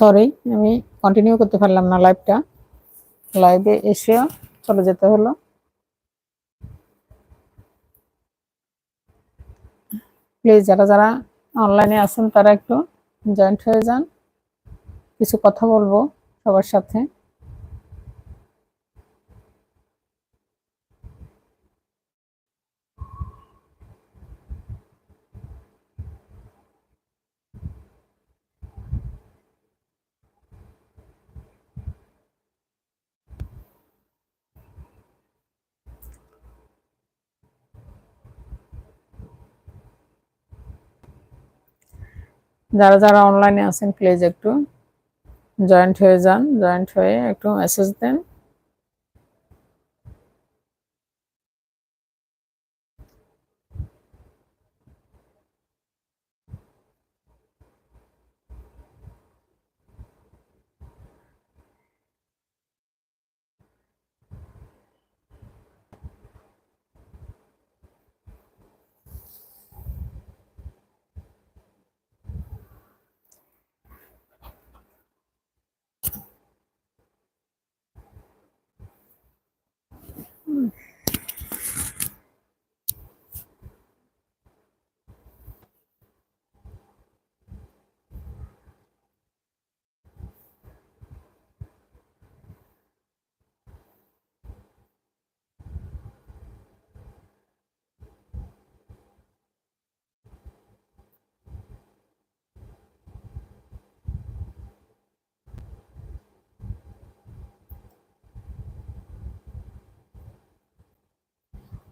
Sorry আমি continue করতে পারলাম না লাইভটা লাইভে এসে চলে যেতে হলো। প্লিজ যারা যারা অনলাইনে আছেন, তারা একটু জয়েন্ট হয়ে যান। কিছু কথা বলব সবার সাথে। যারা যারা অনলাইনে আছেন প্লিজ একটু জয়েন্ট হয়ে যান জয়েন্ট হয়ে একটু মেসেজ দেন।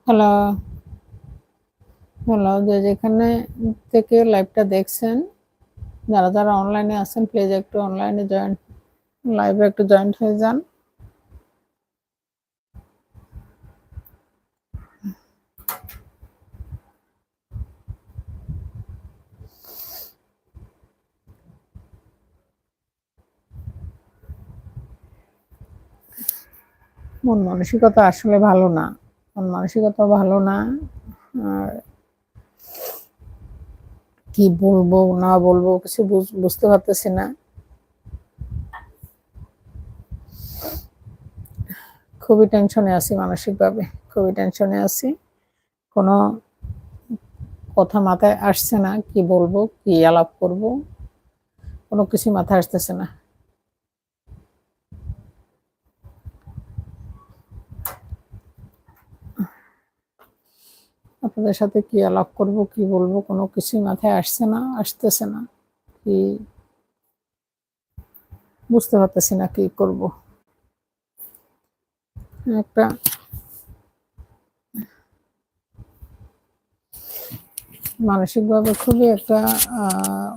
হ্যালো। হ্যালো, যে যেখানে থেকে লাইভটা দেখছেন, যারা যারা অনলাইনে আছেন প্লিজ একটু অনলাইনে জয়েন্ট লাইভে একটু জয়েন্ট হয়ে যান। মন মানসিকতা আসলে ভালো না। মন মানসিকতা ভালো না। আর কি বলব, না বলব কিছু বুঝতে পারতেছি না। খুবই টেনশনে আছি মানসিকভাবে, খুবই টেনশনে আছি। কোনো কথা মাথায় আসছে না, কি বলব, কি আলাপ করব, কোনো কিছু মাথায় আসতেছে না। আপনাদের সাথে কি আলাপ করব, কি বলব, কোনো কিছুই মাথায় আসছে না, আসতেছে না। কি বুঝতে পারতেছি না কি করব। একটা মানসিকভাবে খুবই একটা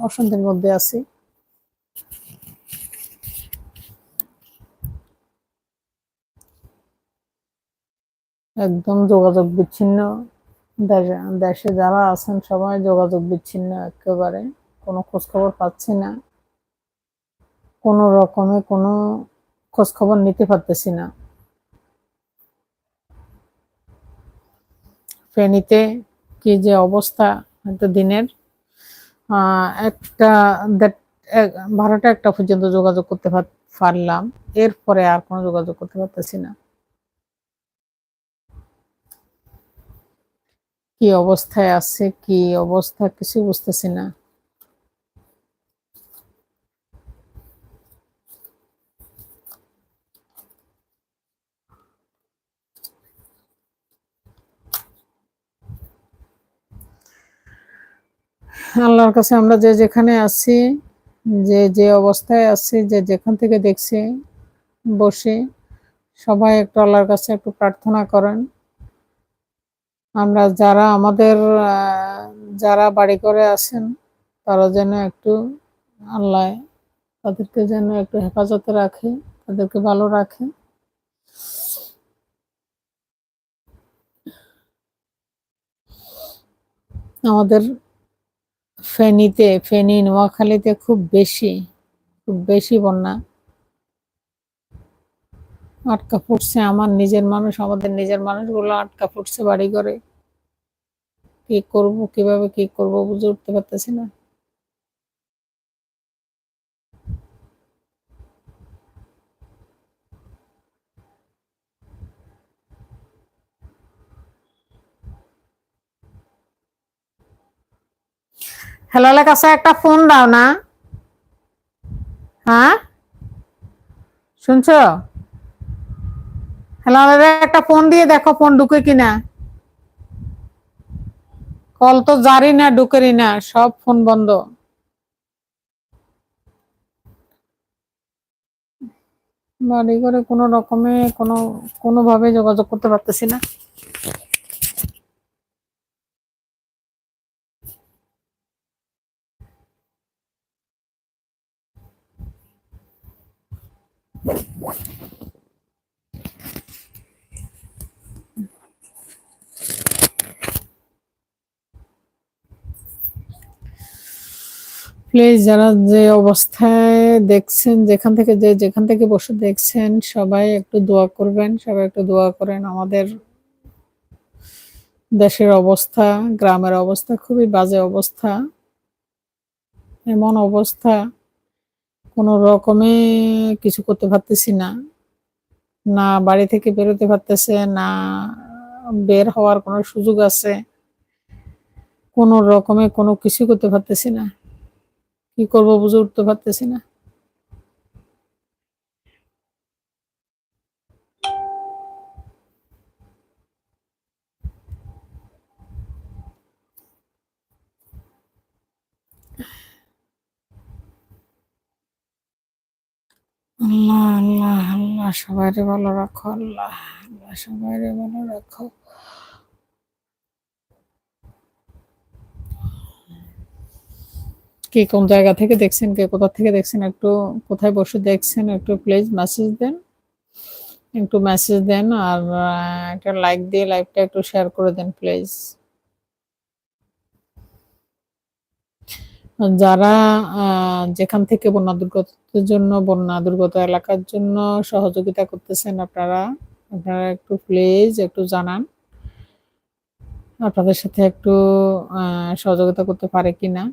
অশান্তির মধ্যে আছি। একদম যোগাযোগ বিচ্ছিন্ন। দেশে যারা আছেন সবাই যোগাযোগ বিচ্ছিন্ন একেবারে, কোনো খোঁজখবর পাচ্ছি না। কোনো রকমে কোনো খোঁজখবর নিতে পারতেছি না। ফেনীতে কি যে অবস্থা হয়তো দিনের? একটা বারোটা একটা পর্যন্ত যোগাযোগ করতে পারলাম। এরপরে আর কোনো যোগাযোগ করতে পারতেছি না। কি অবস্থায় আছে, কি অবস্থা কিছু বুঝতেছি না। আল্লাহর কাছে আমরা যে যেখানে আছি, যে যে অবস্থায় আছি, যে যেখান থেকে দেখছি, বসে সবাই একটু আল্লাহর কাছে একটু প্রার্থনা করেন। আমরা যারা আমাদের যারা বাড়ি করে আছেন, তারা যেন একটু আল্লাহ তাদেরকে যেন একটু হেফাজতে রাখে, তাদেরকে ভালো রাখে। আমাদের ফেনীতে, ফেনী, নোয়াখালীতে খুব বেশি খুব বেশি বন্যা। আটকা পড়ছে, আমার নিজের মানুষ, আমাদের নিজের মানুষগুলো আটকা পড়ছে বাড়ি ঘরে। কি করব, কীভাবে কি করব বুঝে উঠতে পারতেছি না। হ্যালো কাছে একটা ফোন দাও না। হ্যাঁ? শুনছো? হেলালের একটা ফোন দিয়ে দেখো, ফোন ঢুকে কিনা। কল তো জারি না ঢুকেরই না, সব ফোন বন্ধ। বাড়ি করে কোনো রকমে কোনো, কোনোভাবে যোগাযোগ করতে পারতেছি না। প্লিজ যারা যে অবস্থায় দেখছেন, যেখান থেকে যে যেখান থেকে বসে দেখছেন, সবাই একটু দোয়া করবেন, সবাই একটু দোয়া করেন। আমাদের দেশের অবস্থা, গ্রামের অবস্থা খুবই বাজে অবস্থা। এমন অবস্থা, কোনো রকমে কিছু করতে পারতেছি না। না বাড়ি থেকে বেরোতে পারতেছে, না বের হওয়ার কোনো সুযোগ আছে। কোনো রকমে কোনো কিছু করতে পারতেছি না। কি করব বুঝে উঠতে পারতেছি না। আল্লাহ আল্লাহ আল্লাহ, সবাইরে ভালো রাখো, আল্লাহ আল্লাহ, সবাইরে ভালো রাখো। কে কোন জায়গা থেকে দেখছেন, কে কোথা থেকে দেখছেন, একটু কোথায় বসে দেখছেন, একটু প্লিজ মেসেজ দেন। একটু মেসেজ দেন আর একটা লাইক দিয়ে লাইভটা একটু শেয়ার করে দেন প্লিজ যারা যেখান থেকে বন্যা দুর্গতের জন্য, বন্যা দুর্গত এলাকার জন্য সহযোগিতা করতেছেন আপনারা আপনারা একটু প্লিজ একটু জানান। আপনাদের সাথে একটু সহযোগিতা করতে পারে কিনা।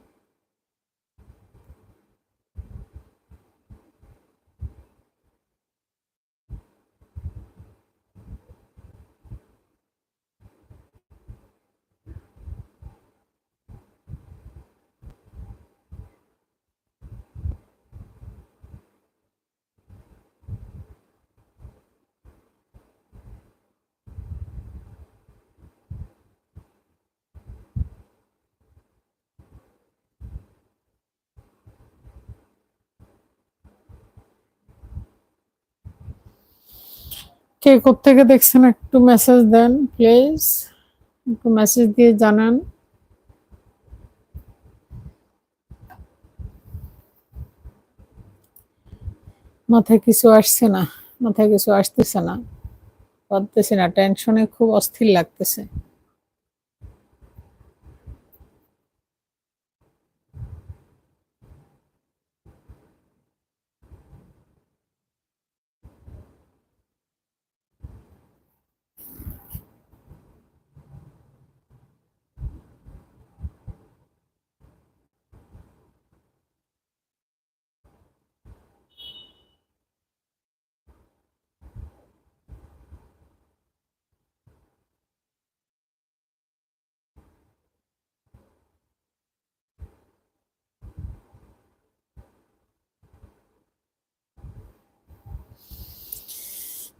কে থেকে দেখছেন একটু মেসেজ দেন প্লিজ একটু মেসেজ দিয়ে জানান। মাথায় কিছু আসছে না, মাথায় কিছু আসতেছে না। পারতেছি না টেনশনে খুব অস্থির লাগতেছে।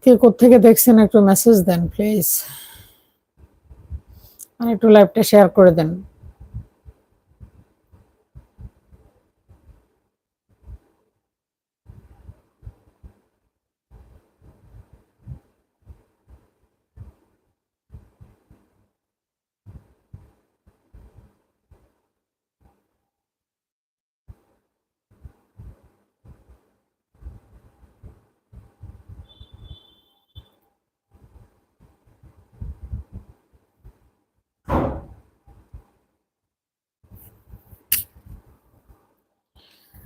কে থেকে দেখছেন একটু মেসেজ দেন প্লিজ আর একটু লাইভটা শেয়ার করে দেন।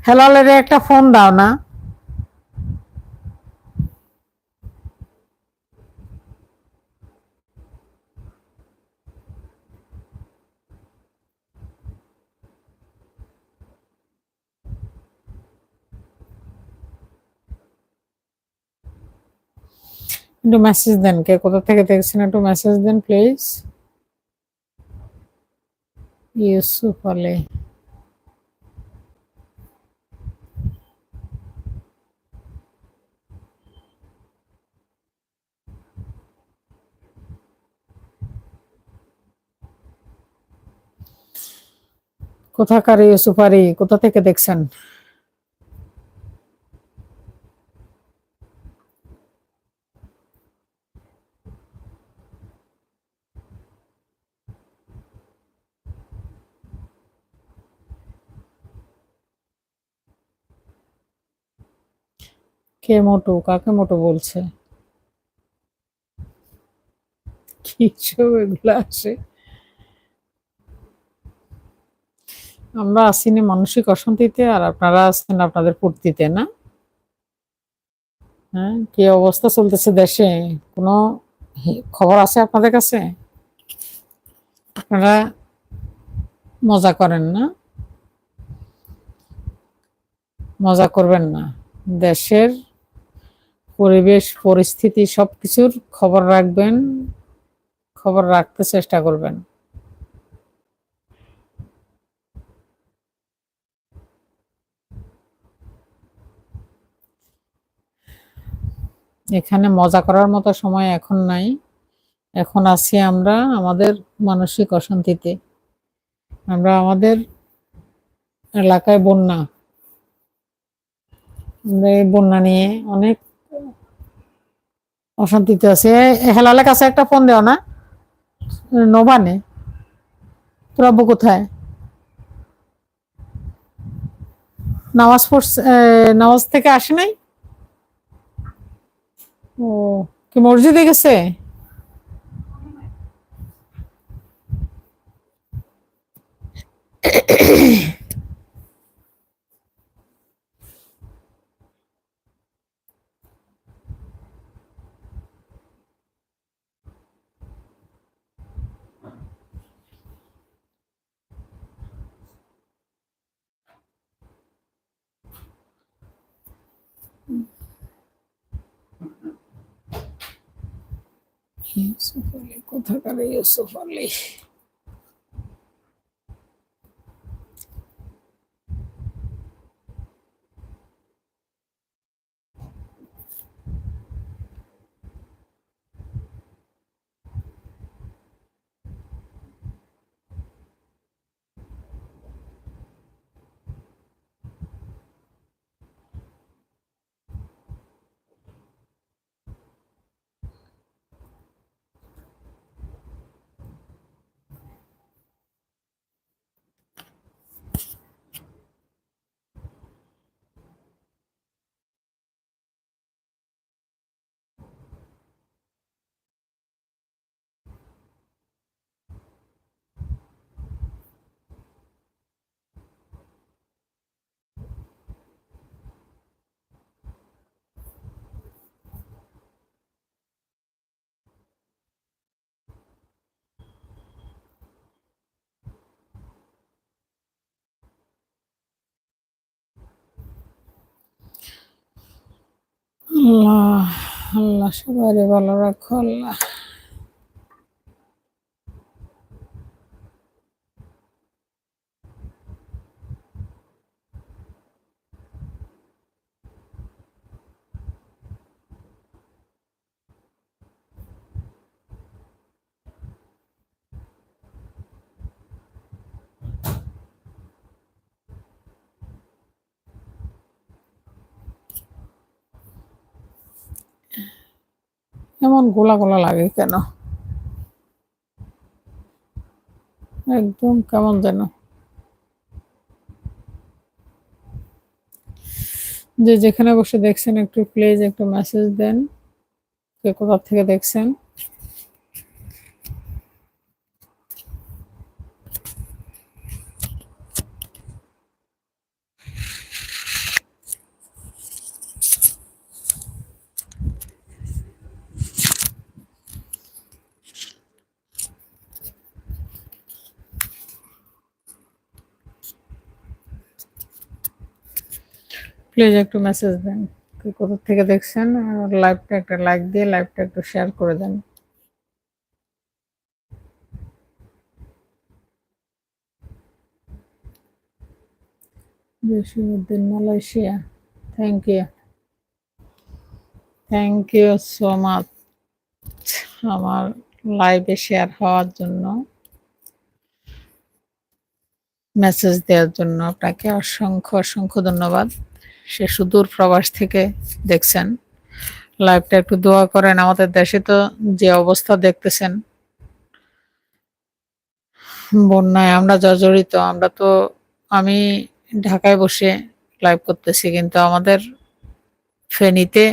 হেলালের একটা ফোন দাও না। একটু মেসেজ দেন, কে কোথা থেকে দেখছেন একটু মেসেজ দেন প্লিজ ইউসুফ আলী। কোথাকার ইউসুফারি কোথা থেকে দেখছেন? কে মোটু? কাকে মোটু বলছে? কি সব এগুলো আসে? আমরা আসিনি মানসিক অশান্তিতে, আর আপনারা আছেন আপনাদের ফুর্তিতে, না? হ্যাঁ কি অবস্থা চলতেছে দেশে? কোনো খবর আছে আপনাদের কাছে? আপনারা মজা করেন না? মজা করবেন না। দেশের পরিবেশ, পরিস্থিতি সবকিছুর খবর রাখবেন, খবর রাখতে চেষ্টা করবেন। এখানে মজা করার মতো সময় এখন নাই। এখন আছি আমরা আমাদের মানসিক অশান্তিতে। আমরা আমাদের এলাকায় বন্যা। আমরা এই বন্যা নিয়ে অনেক অশান্তিতে আছে। হেলালের কাছে একটা ফোন দেও না? নবানে তোর আব্বু কোথায়? নামাজ পড়ছে নামাজ থেকে আসে নাই? ও কি মসজিদে গেছে? ইউসুফ আলী কোথাকার ইউসুফ আলী আল্লাহ সবাই ভালো রাখো আল্লাহ। এমন গোলা গোলা লাগে কেন? একদম কেমন যেন। যে যেখানে বসে দেখছেন একটু প্লিজ একটু মেসেজ দেন। কে কোথা থেকে দেখছেন? প্লিজ একটু মেসেজ দেন। কোথা থেকে দেখছেন? লাইভটা একটা লাইক দিয়ে লাইভটা একটু শেয়ার করে দেন। Jasimuddin Malaysia. Thank you thank you so much আমার লাইভে শেয়ার হওয়ার জন্য মেসেজ দেওয়ার জন্য আপনাকে অসংখ্য অসংখ্য ধন্যবাদ। সে সুদূর প্রবাস থেকে দেখছেন। লাইভটা একটু দোয়া করেন, আমাদের দেশে তো যে অবস্থা দেখতেছেন, বন্যায় আমরা জর্জরিত, আমরা তো, আমি ঢাকায় বসে লাইভ করতেছি, কিন্তু আমাদের ফেনীতে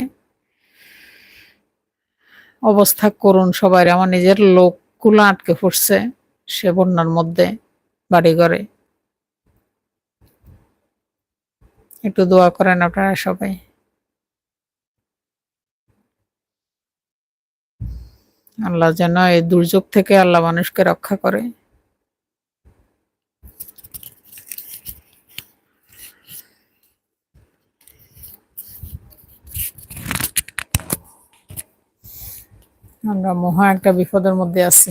অবস্থা করুন সবাই, আমার নিজের লোকগুলো আটকে পড়ছে সে বন্যার মধ্যে বাড়ি ঘরে একটু দোয়া করেন আপনারা সবাই। আল্লাহ যেন এই দুর্যোগ থেকে আল্লাহ মানুষকে রক্ষা করে। আমরা মহা একটা বিপদের মধ্যে আছি।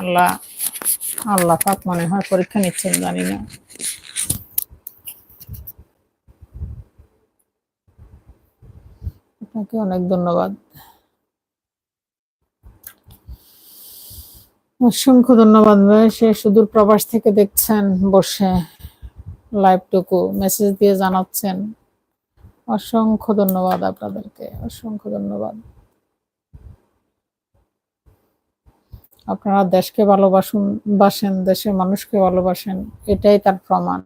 আল্লাহ আল্লাহ পাক মনে হয় পরীক্ষা নিচ্ছেন, জানি না। আপনাকে অনেক ধন্যবাদ। অসংখ্য ধন্যবাদ ভাই, সে সুদূর প্রবাস থেকে দেখছেন, বসে লাইভটুকু মেসেজ দিয়ে জানাচ্ছেন। অসংখ্য ধন্যবাদ আপনাদেরকে, অসংখ্য ধন্যবাদ। আপনারা দেশকে ভালোবাসুন, বাসেন, দেশের মানুষকে ভালোবাসেন, এটাই তার প্রমাণ।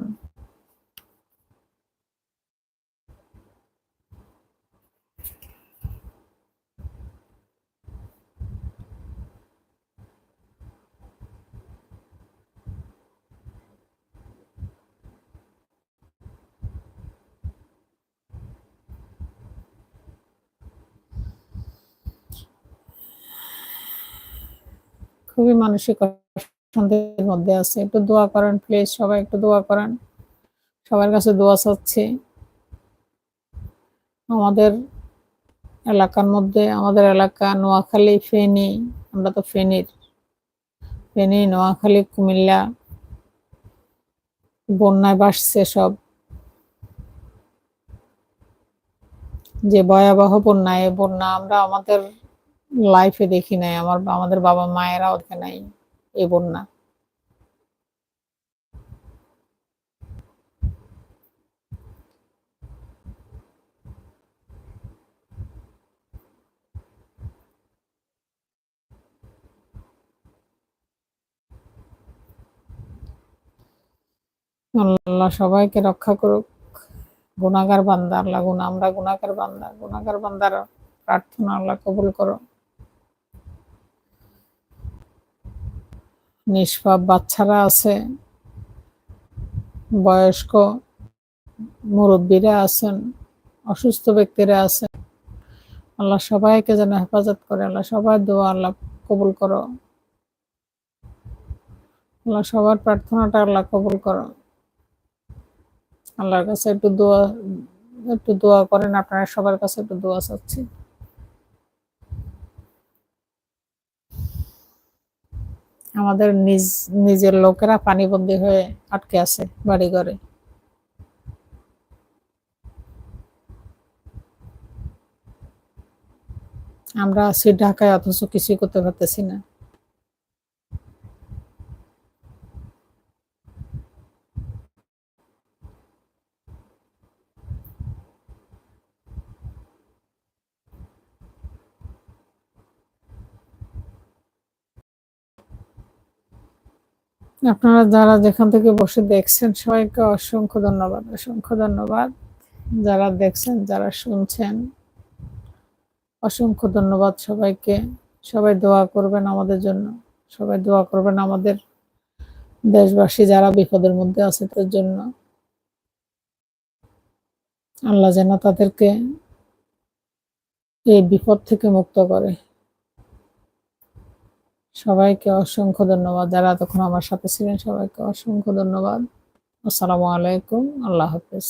খুবই মানসিক অশান্তির মধ্যে আছে। একটু দোয়া করেন প্লিজ সবাই একটু দোয়া করেন। সবার কাছে দোয়া চাচ্ছি। আমাদের এলাকার মধ্যে, আমাদের এলাকা নোয়াখালী, ফেনী, আমরা তো ফেনীর। ফেনী, নোয়াখালী, কুমিল্লা, বন্যায় বাসছে সব। যে ভয়াবহ বন্যা এই বন্যা, আমরা আমাদের লাইফে দেখি নাই, আমার আমাদের বাবা মায়েরা দেখে নাই, এই বন্যা। আল্লাহ সবাইকে রক্ষা করুক। গুণাগার বান্দা, আল্লাহ গুনা আমরা গুনাগার বান্দা গুনাগার বান্দার প্রার্থনা আল্লাহ কবুল করো নিষ্পাপ বাচ্চারা আছে, বয়স্ক মুরব্বীরা আছেন, অসুস্থ ব্যক্তিরা আছেন। আল্লাহ সবাইকে যেন হেফাজত করে, আল্লাহ সবার দোয়া আল্লাহ কবুল করো। আল্লাহ সবার প্রার্থনাটা আল্লাহ কবুল করো। আল্লাহর কাছে একটু দোয়া একটু দোয়া করেন, আপনারা সবার কাছে একটু দোয়া চাচ্ছি। আমাদের নিজ, নিজের লোকেরা পানিবন্দী হয়ে আটকে আছে বাড়ি ঘরে আমরা আছি ঢাকায়, অথচ কিছুই করতে পারতেছি না। আপনারা যারা যেখান থেকে বসে দেখছেন, সবাইকে অসংখ্য ধন্যবাদ অসংখ্য ধন্যবাদ। যারা দেখছেন, যারা শুনছেন, অসংখ্য ধন্যবাদ সবাইকে। সবাই দোয়া করবেন আমাদের জন্য। সবাই দোয়া করবেন আমাদের দেশবাসী যারা বিপদের মধ্যে আছে তার জন্য। আল্লাহ যেন তাদেরকে এই বিপদ থেকে মুক্ত করে। সবাইকে অসংখ্য ধন্যবাদ। যারা তখন আমার সাথে ছিলেন, সবাইকে অসংখ্য ধন্যবাদ। আসসালামু আলাইকুম। আল্লাহ হাফিজ।